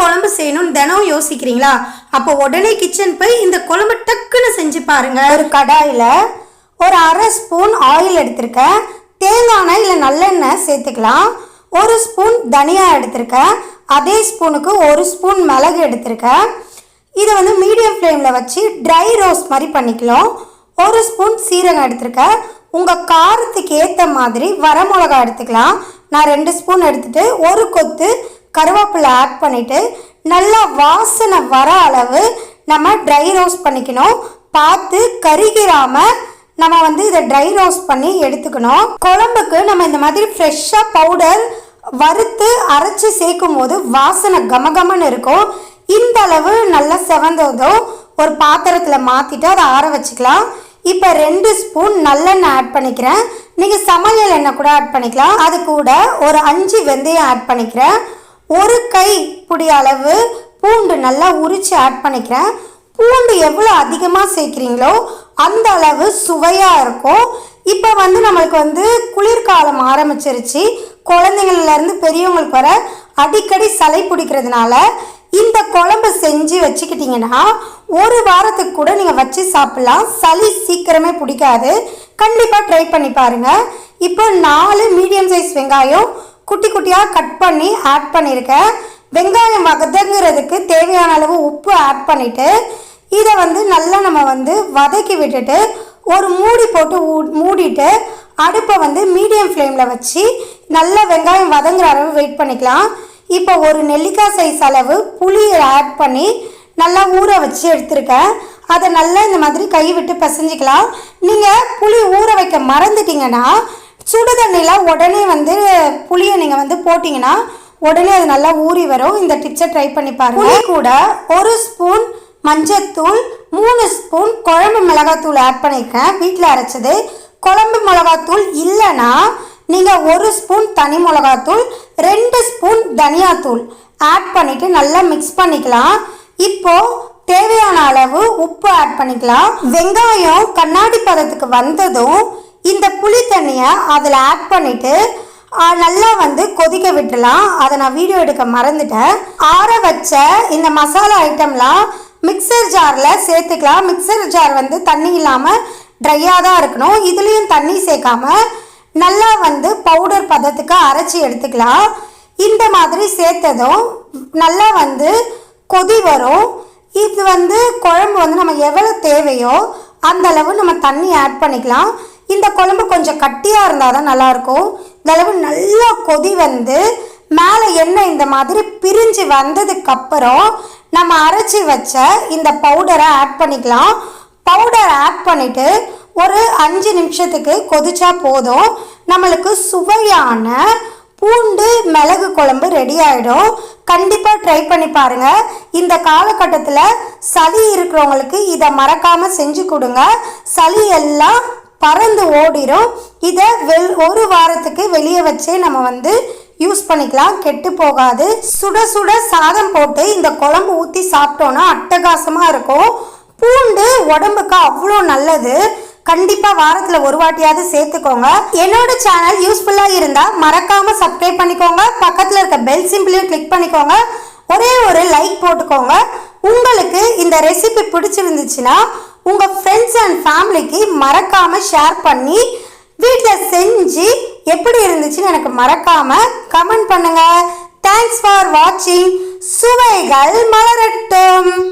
குழம்பு செய்யணும்னு தினம் யோசிக்கிறீங்களா? அப்போ உடனே கிச்சன் போய் இந்த குழம்பு டக்குன்னு செஞ்சு பாருங்க. ஒரு கடாயில் ஒரு அரை ஸ்பூன் ஆயில் எடுத்திருக்கேன். தேங்காய் எண்ணெய் இல்லை நல்லெண்ணெய் சேர்த்துக்கலாம். ஒரு ஸ்பூன் தனியா எடுத்திருக்கேன். அதே ஸ்பூனுக்கு ஒரு ஸ்பூன் மிளகு எடுத்திருக்கேன். இதை வந்து மீடியம் ஃப்ளேமில் வச்சு ட்ரை ரோஸ்ட் மாதிரி பண்ணிக்கலாம். ஒரு ஸ்பூன் சீரகம் எடுத்திருக்கேன். உங்கள் காரத்துக்கு ஏற்ற மாதிரி வரமிளகா எடுத்துக்கலாம். நான் ரெண்டு ஸ்பூன் எடுத்துகிட்டு ஒரு கொத்து கருவேப்பிலை ஆட் பண்ணிவிட்டு நல்லா வாசனை வர அளவு நம்ம ட்ரை ரோஸ்ட் பண்ணிக்கணும். பார்த்து கருகிராமல் நம்ம வந்து இதை ட்ரை ரோஸ்ட் பண்ணி எடுத்துக்கணும். குழம்புக்கு நம்ம இந்த மாதிரி ஃப்ரெஷ்ஷாக பவுடர் வறுத்து அரைச்சி சேர்க்கும் போது வாசனை கமகமன்னு இருக்கும். இந்த அளவு நல்லா செவந்ததும் ஒரு பாத்திரத்தில் மாற்றிட்டு அதை ஆற வச்சுக்கலாம். இப்போ ரெண்டு ஸ்பூன் நல்லெண்ணெய் ஆட் பண்ணிக்கிறேன். நீங்கள் சமையல் எண்ணெய் கூட ஆட் பண்ணிக்கலாம். அது கூட ஒரு அஞ்சு வெந்தயம் ஆட் பண்ணிக்கிறேன். ஒரு கை புடி அளவு பூண்டு நல்லா உரித்து ஆட் பண்ணிக்கிறேன். பூண்டு எவ்வளோ அதிகமாக சேர்க்குறீங்களோ அந்த அளவு சுவையாக இருக்கும். இப்போ வந்து நம்மளுக்கு வந்து குளிர்காலம் ஆரம்பிச்சிருச்சு. குழந்தைங்கள்லேருந்து பெரியவங்களுக்கு வர அடிக்கடி சளி பிடிக்கிறதுனால இந்த குழம்பு செஞ்சு வச்சுக்கிட்டிங்கன்னா ஒரு வாரத்துக்கு கூட நீங்கள் வச்சு சாப்பிட்லாம். சளி சீக்கிரமே பிடிக்காது. கண்டிப்பாக ட்ரை பண்ணி பாருங்கள் இப்போ நாலு மீடியம் சைஸ் வெங்காயம் குட்டி குட்டியாக கட் பண்ணி ஆட் பண்ணியிருக்கேன் வெங்காயம் வதங்குறதுக்கு தேவையான அளவு உப்பு ஆட் பண்ணிவிட்டு இதை வந்து நல்லா நம்ம வந்து வதக்கி விட்டுட்டு ஒரு மூடி போட்டு ஊ- மூடிட்டு அடுப்பை வந்து மீடியம் ஃப்ளேமில் வச்சு நல்லா வெங்காயம் வதங்குற அளவு வெயிட் பண்ணிக்கலாம். இப்போ ஒரு நெல்லிக்காய் சைஸ் அளவு புளியை ஆட் பண்ணி நல்லா ஊற வச்சு எடுத்திருக்கேன் அதை நல்லா இந்த மாதிரி கை விட்டு பிசைஞ்சிக்கலாம். நீங்கள் புளி ஊற வைக்க மறந்துட்டிங்கன்னா சுடு தண்ணியில் உடனே வந்து புளியை நீங்கள் வந்து போட்டிங்கன்னா உடனே அது நல்லா ஊறி வரும். இந்த டிப்ஸை ட்ரை பண்ணி பாருங்க. புளி கூட ஒரு ஸ்பூன் மஞ்சத்தூள் மூணு ஸ்பூன் குழம்பு மிளகாத்தூள் ஆட் பண்ணியிருக்கேன் வீட்டில் அரைச்சது குழம்பு மிளகாத்தூள் இல்லைன்னா நீங்கள் ஒரு ஸ்பூன் தனி மிளகாத்தூள் ரெண்டு ஸ்பூன் தனியாத்தூள் ஆட் பண்ணிவிட்டு நல்லா மிக்ஸ் பண்ணிக்கலாம். இப்போது தேவையான அளவு உப்பு ஆட் பண்ணிக்கலாம். வெங்காயம் கண்ணாடி பதத்துக்கு வந்ததும் இந்த புளி தண்ணியை அதில் ஆட் பண்ணிவிட்டு நல்லா வந்து கொதிக்க விட்டுலாம். அதை நான் வீடியோ எடுக்க மறந்துட்டேன். ஆற வச்ச இந்த மசாலா ஐட்டம்லாம் மிக்சர் ஜாரில் சேர்த்துக்கலாம். மிக்சர் ஜார் வந்து தண்ணி இல்லாமல் ட்ரையாக தான் இருக்கணும். இதுலேயும் தண்ணி சேர்க்காம நல்லா வந்து பவுடர் பதத்துக்கு அரைச்சி எடுத்துக்கலாம். இந்த மாதிரி சேர்த்ததும் நல்லா வந்து கொதி வரும். இது வந்து குழம்பு வந்து நம்ம எவ்வளோ தேவையோ அந்த அளவு நம்ம தண்ணி ஆட் பண்ணிக்கலாம். இந்த குழம்பு கொஞ்சம் கட்டியாக இருந்தால் தான் நல்லாயிருக்கும். இந்தளவு நல்லா கொதி வந்து மேலே எண்ணெய் இந்த மாதிரி பிரிஞ்சு வந்ததுக்கப்புறம் நம்ம அரைச்சி வச்ச இந்த பவுடரை ஆட் பண்ணிக்கலாம். பவுடர் ஆட் பண்ணிவிட்டு ஒரு அஞ்சு நிமிஷத்துக்கு கொதிச்சா போதும். நம்மளுக்கு சுவையான பூண்டு மிளகு குழம்பு ரெடி ஆகிடும் கண்டிப்பாக ட்ரை பண்ணி பாருங்கள் இந்த காலகட்டத்தில் சளி இருக்கிறவங்களுக்கு இதை மறக்காமல் செஞ்சு கொடுங்க. சளி எல்லாம் பறந்து ஓடிரும். இதை வெல் ஒரு வாரத்துக்கு வெளியே வச்சே நம்ம வந்து யூஸ் பண்ணிக்கலாம். கெட்டு போகாது. சுட சுட சாதம் போட்டு இந்த குழம்பு ஊற்றி சாப்பிட்டோன்னா அட்டகாசமாக இருக்கும். பூண்டு உடம்புக்கு அவ்வளோ நல்லது. கண்டிப்பாக வாரத்தில் ஒரு வாட்டியாவது சேர்த்துக்கோங்க. என்னோட சேனல் யூஸ்ஃபுல்லாக இருந்தால் மறக்காமல் சப்ஸ்கிரைப் பண்ணிக்கோங்க. பக்கத்தில் இருக்க பெல் சிம்பிளையும் கிளிக் பண்ணிக்கோங்க. ஒரே ஒரு லைக் போட்டுக்கோங்க. உங்களுக்கு இந்த ரெசிபி பிடிச்சிருந்துச்சுன்னா உங்கள் ஃப்ரெண்ட்ஸ் அண்ட் ஃபேமிலிக்கு மறக்காமல் ஷேர் பண்ணி வீட்டில் செஞ்சு எப்படி இருந்துச்சுன்னு எனக்கு மறக்காமல் கமெண்ட் பண்ணுங்கள் தேங்க்ஸ் ஃபார் வாட்சிங் சுவைகள் மலரட்டும்.